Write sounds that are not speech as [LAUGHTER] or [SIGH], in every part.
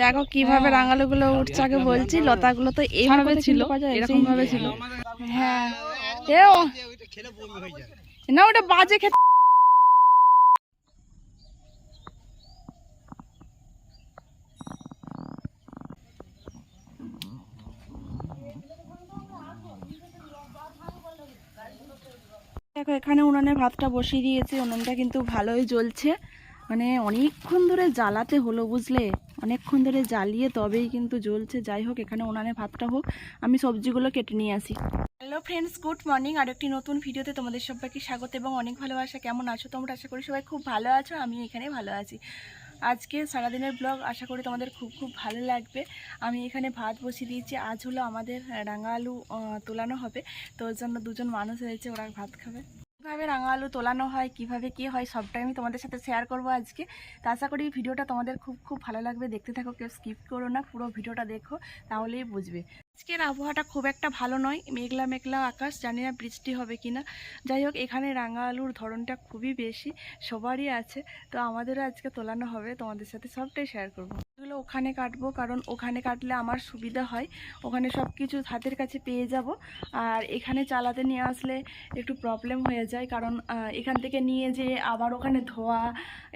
দেখো কীভাবে রাঙালু গুলো উঠছে আগে বলছি লতাগুলো তো এইভাবে ছিল এরকম ভাবে ছিল। হ্যাঁ। না ওটা বাজে খেতে। দেখো এখানে উনানে ভাতটা বসিয়ে দিয়েছি উনুনটা কিন্তু ভালোই জ্বলছে। মানে অনেকক্ষণ ধরে জ্বালাতে হলো বুঝলে? অনেকক্ষণ ধরে জ্বালিয়ে তবেই কিন্তু জ্বলছে। যাই হোক, এখানে উনানে ভাতটা হোক, আমি সবজিগুলো কেটে নিয়ে আসি। হ্যালো ফ্রেন্ডস গুড মর্নিং আর একটি নতুন ভিডিওতে তোমাদের সবাইকে স্বাগত এবং অনেক ভালোবাসা। কেমন আছো তোমরা? আশা করি সবাই খুব ভালো আছো আমি এখানে ভালো আছি। আজকে সারাদিনের ব্লগ আশা করি তোমাদের খুব খুব ভালো লাগবে। আমি এখানে ভাত বসিয়ে দিয়েছি। আজ হলো আমাদের রাঙা আলু তোলানো হবে। তো জন্য দুজন মানুষ হয়েছে ওরা ভাত খাবে। কীভাবে রাঙা আলু তোলানো হয়, কীভাবে কি হয়, সবটাই আমি তোমাদের সাথে শেয়ার করব আজকে। তো আশা করি ভিডিওটা তোমাদের খুব খুব ভালো লাগবে। দেখতে থাকো, কেউ স্কিপ করো না, পুরো ভিডিওটা দেখো, তাহলেই বুঝবে। আজকের আবহাওয়াটা খুব একটা ভালো নয়, মেঘলা মেঘলা আকাশ, জানি না বৃষ্টি হবে কি না যাই হোক, এখানে রাঙা আলুর ধরনটা খুবই বেশি, সবারই আছে। তো আমাদেরও আজকে তোলানো হবে, তোমাদের সাথে সবটাই শেয়ার করব। এগুলো ওখানে কাটবো, কারণ ওখানে কাটলে আমার সুবিধা হয়। ওখানে সব কিছু হাতের কাছে পেয়ে যাব। আর এখানে চালাতে নিয়ে আসলে একটু প্রবলেম হয়ে যায়, কারণ এখান থেকে নিয়ে যে আবার ওখানে ধোয়া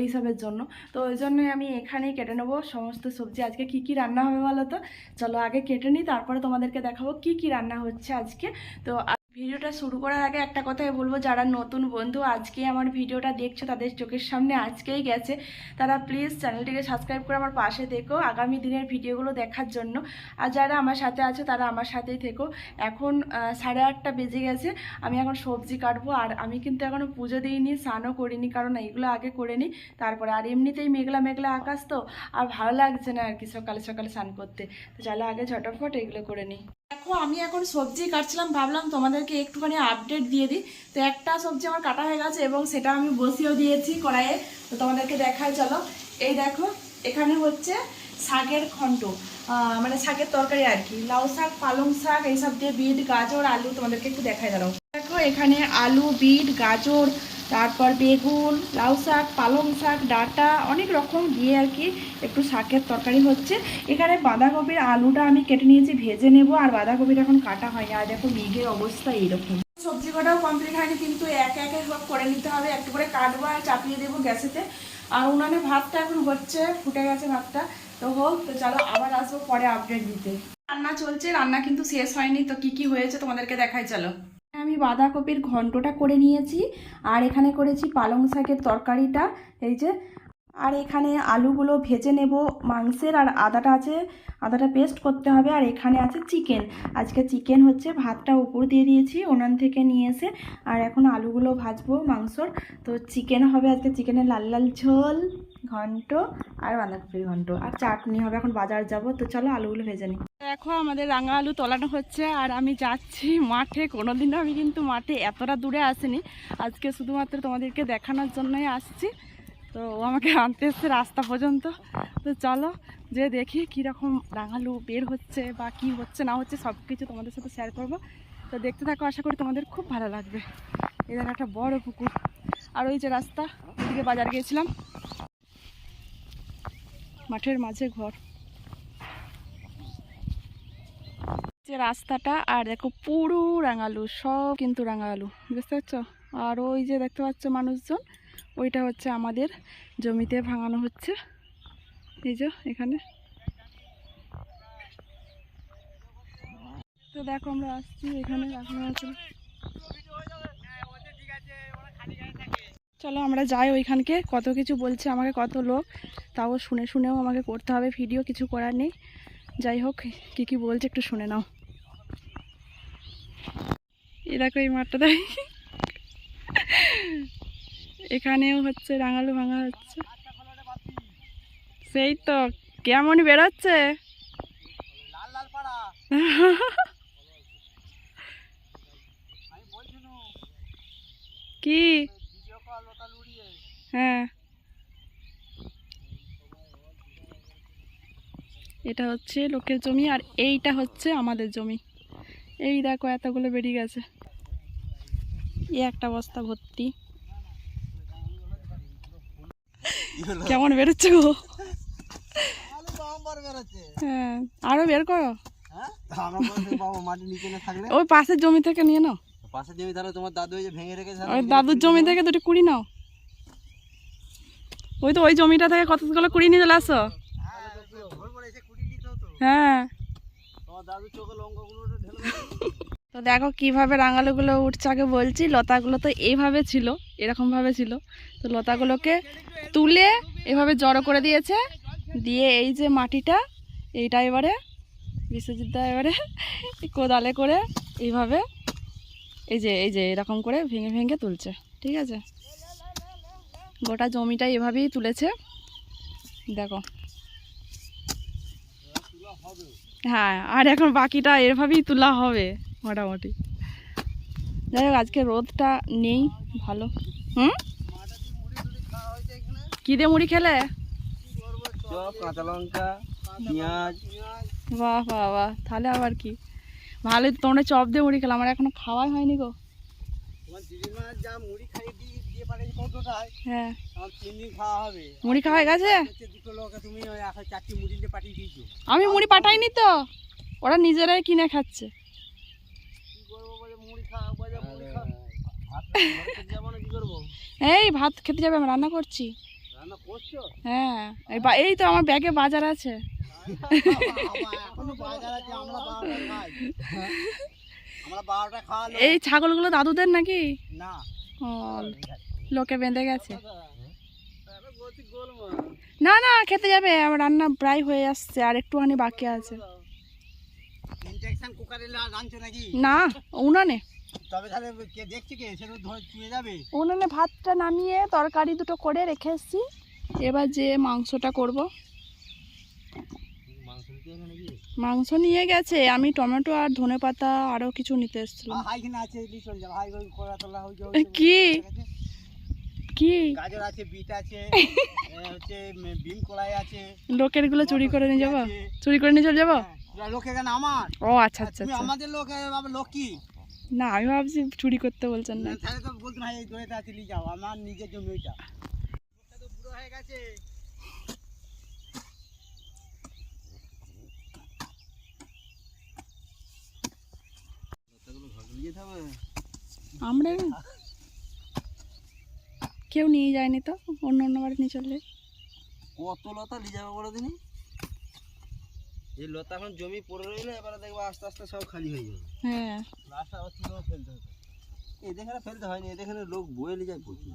এইসবের জন্য। তো ওই জন্যই আমি এখানেই কেটে নেব সমস্ত সবজি। আজকে কি কি রান্না হবে বলো তো? চলো আগে কেটে নিই, তারপরে তোমাদেরকে দেখাবো কি কি রান্না হচ্ছে আজকে। তো ভিডিওটা শুরু করার আগে একটা কথাই বলব, যারা নতুন বন্ধু, আজকে আমার ভিডিওটা দেখছ, তাদের চোখের সামনে আজকেই গেছে। তারা প্লিজ চ্যানেলটিকে সাবস্ক্রাইব করে আমার পাশে থেকো, আগামী দিনের ভিডিওগুলো দেখার জন্য। আর যারা আমার সাথে আছো, তারা আমার সাথেই থেকো। এখন সাড়ে আটটা বেজে গেছে, আমি এখন সবজি কাটবো, আর আমি কিন্তু এখনও পুজো দিইনি, স্নানও করিনি, কারণ এইগুলো আগে করে নিই। তারপরে, আর এমনিতেই মেঘলা মেঘলা আকাশ তো, আর ভালো লাগছে না আর কি সকালে সকালে স্নান করতে। তো চলো আগে ঝটফট এগুলো করে নিই। দেখো আমি এখন সবজি কাটছিলাম ভাবলাম তোমাদেরকে একটুখানি আপডেট দিয়ে দিই। তো একটা সবজি আমার কাটা হয়ে গেছে এবং সেটা আমি বসিয়েও দিয়েছি কড়াইয়ে। তো তোমাদেরকে দেখাই চলো। এই দেখো এখানে হচ্ছে শাকের আহ, মানে শাকের তরকারি আর কি। লাউ শাক পালং শাক এইসব দিয়ে বিট গাজর আলু তোমাদেরকে একটু দেখাই দাঁড়াও। দেখো এখানে আলু বিট গাজর তারপর বেগুন, লাউ শাক, পালং শাক, ডাঁটা, অনেক রকম দিয়ে আর কি একটু শাকের তরকারি হচ্ছে। এখানে বাঁধাকপির আলুটা আমি কেটে নিয়েছি, ভেজে নেব, আর বাঁধাকপিটা এখন কাটা হয়নি। আর দেখো মেঘের অবস্থা এইরকম। সবজি কটাও কমপ্লিট হয়নি, কিন্তু এক একে সব করে নিতে হবে। একটু করে কাটবো আর চাপিয়ে দেবো গ্যাসেতে। আর উনানে ভাতটা এখন হচ্ছে, ফুটে গেছে ভাতটা। তো হোক, তো চলো আবার আসব পরে আপডেট দিতে। রান্না চলছে, রান্না কিন্তু শেষ হয়নি। তো কি কি হয়েছে তোমাদেরকে দেখাই, চলো। আমি বাঁধাকপির ঘন্টটা করে নিয়েছি, আর এখানে করেছি পালং শাকের তরকারিটা, এই যে। আর এখানে আলুগুলো ভেজে নেব, মাংসের আর আদাটা আছে, আদাটা পেস্ট করতে হবে, আর এখানে আছে চিকেন আজকে চিকেন হচ্ছে, ভাতটা উপর দিয়ে দিয়েছি, ওনান থেকে নিয়ে এসে, আর এখন আলুগুলো ভাজবো মাংসর। তো চিকেন হবে আজকে চিকেনের লাল লাল ঝোল। ঘন্ট আর বাঁধাকপির ঘন্ট। আর চাটনি হবে, এখন বাজার যাব, তো চলো আলুগুলো ভেজে নিই। দেখো, আমাদের রাঙা আলু তোলানো হচ্ছে, আর আমি যাচ্ছি মাঠে। কোনোদিনও আমি কিন্তু মাঠে এতটা দূরে আসিনি। আজকে শুধুমাত্র তোমাদেরকে দেখানোর জন্যই আসছি। তো ও আমাকে আনতে এসছে রাস্তা পর্যন্ত। তো চলো, যে দেখি কীরকম রাঙালু বের হচ্ছে বা কি হচ্ছে, না হচ্ছে সব কিছু তোমাদের সাথে শেয়ার করব। তো দেখতে থাকো, আশা করি তোমাদের খুব ভালো লাগবে। এদের একটা বড় পুকুর। আর ওই যে রাস্তা ওইদিকে বাজার গিয়েছিলাম। মাঠের মাঝে ঘর। যে রাস্তাটা, আর দেখো পুরো রাঙালু, সব কিন্তু রাঙালু, বুঝতে পারছ? আর ওই যে দেখতে পাচ্ছ মানুষজন, ওইটা হচ্ছে আমাদের জমিতে ভাঙানো হচ্ছে। এই যে এখানে। তো দেখো আমরা আসছি এখানে রাখানো আছে চলো আমরা যাই ওইখানকে। কত কিছু বলছে আমাকে কত লোক, তাও শুনে শুনেও আমাকে করতে হবে ভিডিও, কিছু করার নেই। যাই হোক, কি কি বলছে একটু শুনে নাও। এ দেখো এই মাঠটা দেয় এখানেও হচ্ছে রাঙালু ভাঙা হচ্ছে। সেই তো, কেমন বেরোচ্ছে? কি? হ্যাঁ। এটা হচ্ছে লোকের জমি আর এইটা হচ্ছে আমাদের জমি। এই দেখো এতগুলো বেরিয়ে গেছে। এই একটা বস্তা ভর্তি। কেমন বেরোচ্ছে গো? হ্যাঁ আরও বের করো। ওই পাশের জমি থেকে নিয়ে নাও। পাশে জমি তাহলে তোমার দাদু ভেঙে রেখেছে ওই দাদুর জমি থেকে দুটো কুড়ি নাও। ওই তো ওই জমিটা থেকে কতগুলো কুড়ি নিয়ে চলে আসো। হ্যাঁ। তো দেখো কীভাবে রাঙালুগুলো উঠছে, আগে বলছি, লতাগুলো তো এইভাবে ছিল এরকম ভাবে ছিল। তো লতাগুলোকে তুলে এভাবে জড়ো করে দিয়েছে, দিয়ে এই যে মাটিটা, এইটা এবারে বিশ্বজিৎ দা এবারে কোদালে করে এইভাবে, এই যে এই যে, এরকম করে ভেঙে ভেঙে তুলছে, ঠিক আছে? গোটা জমিটা এভাবেই তুলেছে। দেখো। হ্যাঁ আর এখন বাকিটা এভাবেই তোলা হবে, মোটামুটি। যাই হোক, আজকে রোদটা নেই, ভালো। হুম? কী দিয়ে মুড়ি খেলে? কাঁচা লঙ্কা বাহ বাহ বাহ, তাহলে আবার কি? ভালোই তোমরা চপ দিয়ে মুড়ি খেলে আমার এখনও খাওয়াই হয়নি গো। মুড়ি খাইয়ে দিয়ে দিয়ে পাঠিয়েছে কতটায় হ্যাঁ। মুড়ি খাওয়া হয়ে গেছে? আমি মুড়ি পাঠাইনি তো। ওরা নিজেরাই কিনে খাচ্ছে। কি করব বলে মুড়ি খাওয়া বলে মুড়ি খাওয়া ভাত খেতে যাব না কি করব? এই ভাত খেতে যাবে আমি রান্না করছি। হ্যাঁ এই বা- এই তো আমার ব্যাগে বাজার আছে। [LAUGHS] এই ছাগলগুলো দাদুদের নাকি? না। লোকে বেঁধে গেছে। না না খেতে যাবে। আমার রান্না প্রায় হয়ে আসছে আর একটুখানি বাকি আছে। না উনানে। উনানে ভাতটা নামিয়ে তরকারি দুটো করে রেখে এসেছি। এবার যে মাংসটা করব। মাংস নিয়ে গেছে। আমি টমেটো আর ধনে পাতা আরও কিছু নিতে এসেছিলাম। হয়ে কি? কি? গাজর আছে বিট আছে [LAUGHS] হচ্ছে উম, বিম কলাই আছে। লোকেরগুলো চুরি করে নিয়ে যাব। চুরি করে নিয়ে চলে যাব? হ্যাঁ, লোক আমার। ও আচ্ছা আচ্ছা আচ্ছা। আমাদের লোক লোক কি? না আমি ভাবছি চুরি করতে বলছেন না। তাহলে তো বলতে না এই দড়িটা নিয়ে যাও আমার নিজের জমি ওইটা। তো বুড়ো হয়ে গেছে। আমরা? কেউ নিয়ে যায়নি তো অন্য অন্য বাড়ি নিয়ে চলে কত লতা নিয়ে যাবে বলো দিনই এই লতা এখন জমি পড়ে রইল এবারে দেখব আস্তে আস্তে সব খালি হয়ে যাবে। হ্যাঁ। লাস্ট আবার তুলে ফেলতে হবে? এদের ফেলতে হয়নি এদের লোক বয়ে নিয়ে যায় প্রচুর।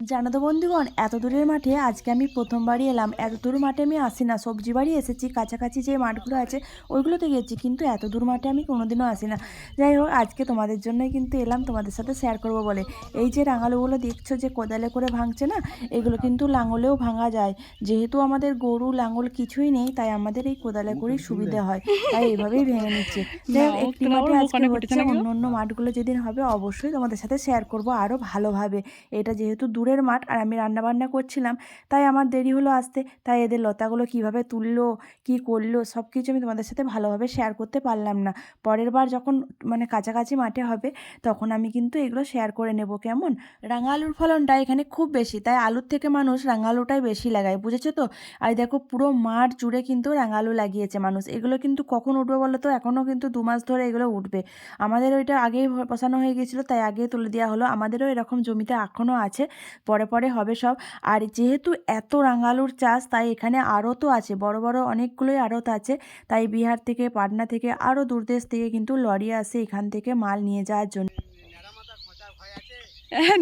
জানো তো বন্ধুগণ এত দূরের মাঠে আজকে আমি প্রথমবারই এলাম। এত দূর মাঠে আমি আসি না। সবজি বাড়ি এসেছি কাছাকাছি যে মাঠগুলো আছে ওইগুলোতে গেছি কিন্তু এত দূর মাঠে আমি কোনোদিনও আসি না। যাই হোক আজকে তোমাদের জন্যই কিন্তু এলাম তোমাদের সাথে শেয়ার করব বলে। এই যে রাঙালুগুলো দেখছ যে কোদালে করে ভাঙছে না এগুলো কিন্তু লাঙলেও ভাঙা যায়। যেহেতু আমাদের গরু লাঙল কিছুই নেই তাই আমাদের এই কোদালে করেই সুবিধা হয়। তাই এইভাবেই ভেঙে নিচ্ছে। যাই হোক একটি মাঠে আজকে হচ্ছে অন্য অন্য মাঠগুলো যেদিন হবে অবশ্যই তোমাদের সাথে শেয়ার করব আরও ভালোভাবে। এটা যেহেতু দূরের মাঠ আর আমি রান্নাবান্না করছিলাম। তাই আমার দেরি হলো আসতে। তাই এদের লতাগুলো কীভাবে তুললো, কি করল সব কিছু আমি তোমাদের সাথে ভালোভাবে শেয়ার করতে পারলাম না। পরের বার যখন মানে কাছাকাছি মাঠে হবে, তখন আমি কিন্তু এগুলো শেয়ার করে নেব, কেমন? রাঙা আলুর ফলনটা এখানে খুব বেশি, তাই আলুর থেকে মানুষ রাঙা আলুটাই বেশি লাগায়, বুঝেছ তো? আর দেখো পুরো মাঠ জুড়ে কিন্তু রাঙা আলু লাগিয়েছে মানুষ। এগুলো কিন্তু কখন উঠবে বলো তো? এখনও কিন্তু দু মাস ধরে এগুলো উঠবে। আমাদের ওইটা আগেই বসানো হয়ে গেছিল তাই আগেই তুলে দেওয়া হলো। আমাদেরও এরকম জমিতে এখনও আছে। পরে পরে হবে সব। আর যেহেতু এত রাঙালুর চাষ তাই এখানে আড়তও আছে বড় বড় অনেকগুলোই আড়ত আছে। তাই বিহার থেকে পাটনা থেকে আরও দূরদেশ থেকে কিন্তু লরি আসে এখান থেকে মাল নিয়ে যাওয়ার জন্য।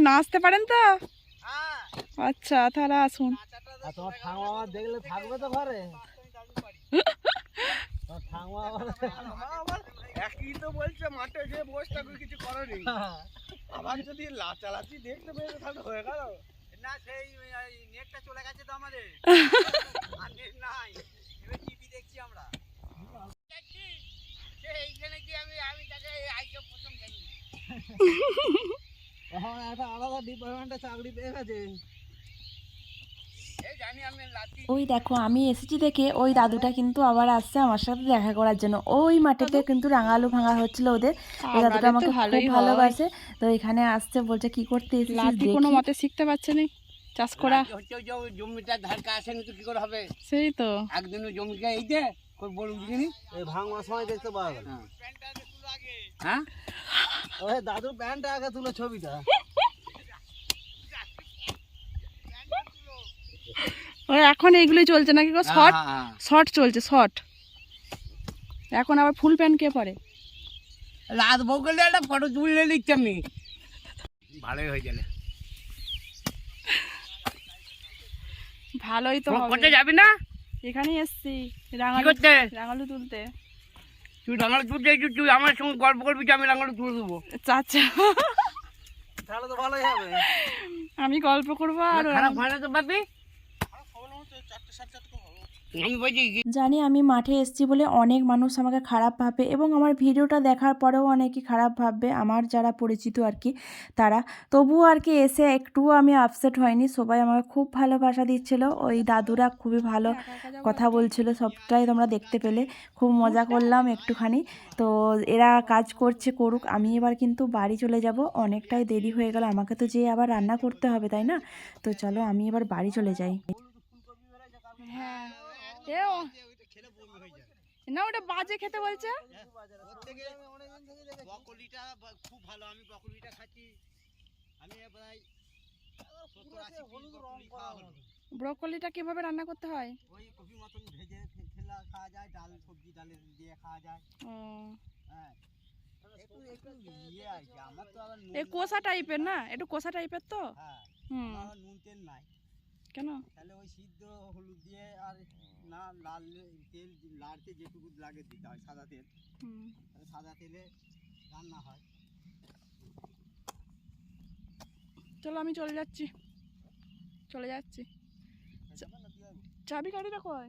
নাচতে পারেন তো? আচ্ছা তাহলে আসুন। দেখলে থাকবে তো ঘরে? একই তো বলছে মাঠে যে বসে কিছু করেনি [LAUGHS] আবার যদি লাচালাচি দেখতে পেয়ে তাহলে হয়ে গেল। না সেই নেটটা চলে গেছে তো আমাদের। [LAUGHS] আর নেট নাই। এবার টিভি দেখছি আমরা। এইখানে কি আমি আমি তাকে আইকে প্রথম জানি এখন একটা আলাদা ডিপার্টমেন্টে চাকরি পেয়ে গেছে। ওই দেখো আমি এসেছি দেখে ওই দাদুটা কিন্তু আবার আসছে আমার সাথে দেখা করার জন্য। ওই মাঠেতে কিন্তু রাঙালু ভাঙা হচ্ছিল ওদের। ওই দাদুটা আমাকে খুব ভালোবাসে। তো এখানে আসছে বলছে কি করতে এসেছিস কোনো মতে শিখতে পারছে না। চাষ করা। হচ্ছে ওই যে ওই জমিটা ধারকা আসেনি তো কি করে হবে? সেই তো। একদিন জমিকে এই দে কই বলুন দেখিনি এই ভাঙার সময় দেখতে পাওয়া গেল। হ্যাঁ। ওই দাদুর প্যান্টটা আগে তুলে ছবিটা। এখন এইগুলোই চলছে নাকি গো? শর্ট? হ্যাঁ, হ্যাঁ। শর্ট চলছে শর্ট। এখন আবার ফুল প্যান্ট কে পরে? রাত বউ গেলে একটা ফটো তুলে নিচ্ছি আমি। ভালোই হয়ে গেলে ভালোই তো হবে। যাবি না? এখানেই এসছি রাঙালু করতে? রাঙালু তুলতে। তুই রাঙালো তুলতে তুই আমার সঙ্গে গল্প করবি আমি রাঙালু তুলে দেবো। চাচা। তাহলে তো ভালোই হবে। আমি গল্প করব আর খারাপ হয় না তো পাবি? জানি আমি মাঠে এসেছি বলে অনেক মানুষ আমাকে খারাপ ভাবে এবং আমার ভিডিওটা দেখার পরেও অনেকে খারাপ ভাববে, আমার যারা পরিচিত আর কি, তারা। তবুও আর কি এসে একটুও আমি আপসেট হয়নি, সবাই আমাকে খুব ভালোবাসা দিচ্ছিল। ওই দাদুরা খুবই ভালো কথা বলছিল, সবটাই তোমরা দেখতে পেলে। খুব মজা করলাম একটুখানি। তো এরা কাজ করছে করুক, আমি এবার কিন্তু বাড়ি চলে যাব। অনেকটাই দেরি হয়ে গেল, আমাকে তো যেয়ে আবার রান্না করতে হবে, তাই না? তো চলো আমি এবার বাড়ি চলে যাই। হ্যাঁ। না ওটা বাজে খেতে বলছে? বকলিটা খুব ভালো আমি বকলিটা খাচ্ছি। আমি প্রায় সত্তর আশি পিস বকলি খাওয়া হলো। ব্রোকলিটা কীভাবে রান্না করতে হয়? ওই কপি মতন ভেজে ফে- খাওয়া যায় ডাল সবজি ডালের দিয়ে খাওয়া যায়। হ্যাঁ। ইয়ে আর কি আমার তো আবার নুন এ কষা টাইপের না? একটু কষা টাইপের তো? হ্যাঁ। হুম। নুন তেল নাই। কেন? তাহলে ওই সিদ্ধ হলুদ দিয়ে আর না লাল তেল লাড়তে যেটুকু লাগে দিতে হয় সাদা তেল। হুম। সাদা তেলে রান্না হয়। চলো আমি চলে যাচ্ছি। চলে যাচ্ছি। চাবি কাঠিটা কয়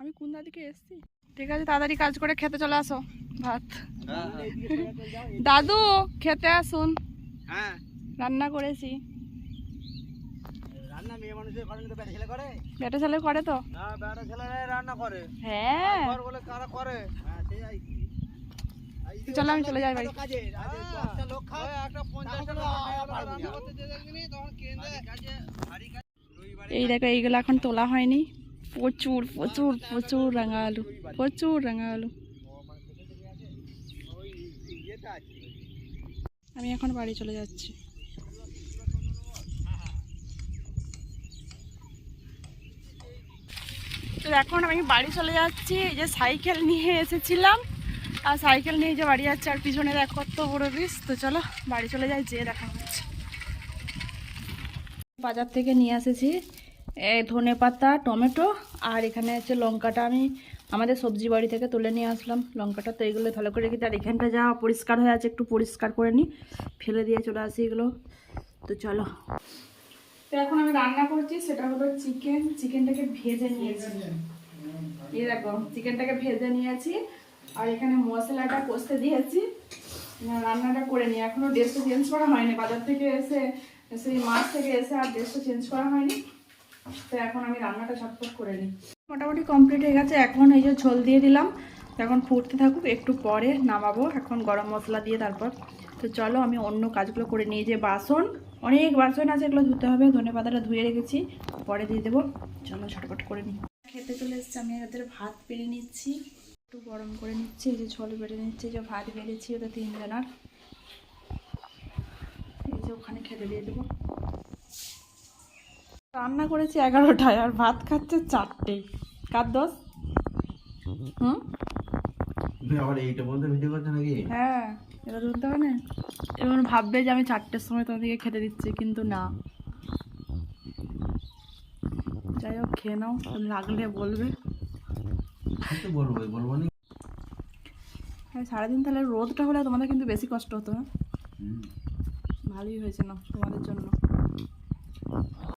আমি কোন দাদিকে এসছি? ঠিক আছে তাড়াতাড়ি কাজ করে খেতে চলে আসো। ভাত। দাদু খেতে আসুন। হ্যাঁ। রান্না করেছি। রান্না মেয়ে মানুষের ঘরে তো বেটা ছেলে করে। বেটা ছেলে করে তো? না বেটা ছেলেরা রান্না করে। হ্যাঁ। ঘর বলে কারা করে? হ্যাঁ সেই চলো আমি চলে যাই বাড়ি। এই দেখো এইগুলো এখন তোলা হয়নি। প্রচুর প্রচুর প্রচুর রাঙা আলু প্রচুর রাঙা আলু আছে। আমি এখন বাড়ি চলে যাচ্ছি। তো এখন আমি বাড়ি চলে যাচ্ছি, এই যে সাইকেল নিয়ে এসেছিলাম। আর সাইকেল নিয়ে যে বাড়ি যাচ্ছে, আর পিছনে দেখ কত বড় বিষ তো চলো, বাড়ি চলে যাই, যেয়ে দেখা হচ্ছে। বাজার থেকে নিয়ে এসেছি ধনে পাতা, টমেটো, আর এখানে হচ্ছে লঙ্কাটা আমি আমাদের সবজি বাড়ি থেকে তুলে নিয়ে আসলাম। লঙ্কাটা তো এগুলো ভালো করে রেখে আর এখানটা যা পরিষ্কার হয়ে আছে, একটু পরিষ্কার করে নিই। ফেলে দিয়ে চলে আসি এগুলো। তো চলো। তো এখন আমি রান্না করছি, সেটা হলো চিকেন চিকেনটাকে ভেজে নিয়েছি। এই দেখো চিকেনটাকে ভেজে নিয়েছি। আর এখানে মশলাটা কষতে দিয়েছি। রান্নাটা করে নিই এখনও ড্রেসটা চেঞ্জ করা হয়নি। বাজার থেকে এসে, সেই মাছ থেকে এসে আর ড্রেসটা চেঞ্জ করা হয়নি। তো এখন আমি রান্নাটা ঝটপট করে নিই। মোটামুটি কমপ্লিট হয়ে গেছে। এখন এই যে ঝোল দিয়ে দিলাম। এখন ফুটতে থাকুক, একটু পরে নামাবো। এখন গরম মশলা দিয়ে তারপর তো চলো আমি অন্য কাজগুলো করে নিই। যে বাসন অনেক বাসন আছে এগুলো ধুতে হবে। ধনে পাতাটা ধুয়ে রেখেছি পরে দিয়ে দেবো। চলো ঝটপট করে নিই। খেতে চলে এসেছি আমি ওদের ভাত বেড়ে নিচ্ছি। একটু গরম করে নিচ্ছি এই যে ঝোল বেড়ে নিচ্ছি যে ভাত বেড়েছি ওদের তিনজনার। এই যে ওখানে খেতে দিয়ে দেবো। রান্না করেছি এগারোটায় আর ভাত খাচ্ছে চারটে। কার দোষ? হুম? আবার এইটা বলতে ভিডিও করছে নাকি? হ্যাঁ। এবার বলতে হবে না? এবার ভাববে যে আমি চারটের সময় তোমাদেরকে খেতে দিচ্ছি কিন্তু না। যাই হোক খেয়ে নাও লাগলে বলবে। বলব সারাদিন তাহলে রোদটা হলে তোমাদের কিন্তু বেশি কষ্ট হতো না? ভালোই হয়েছে না তোমাদের জন্য।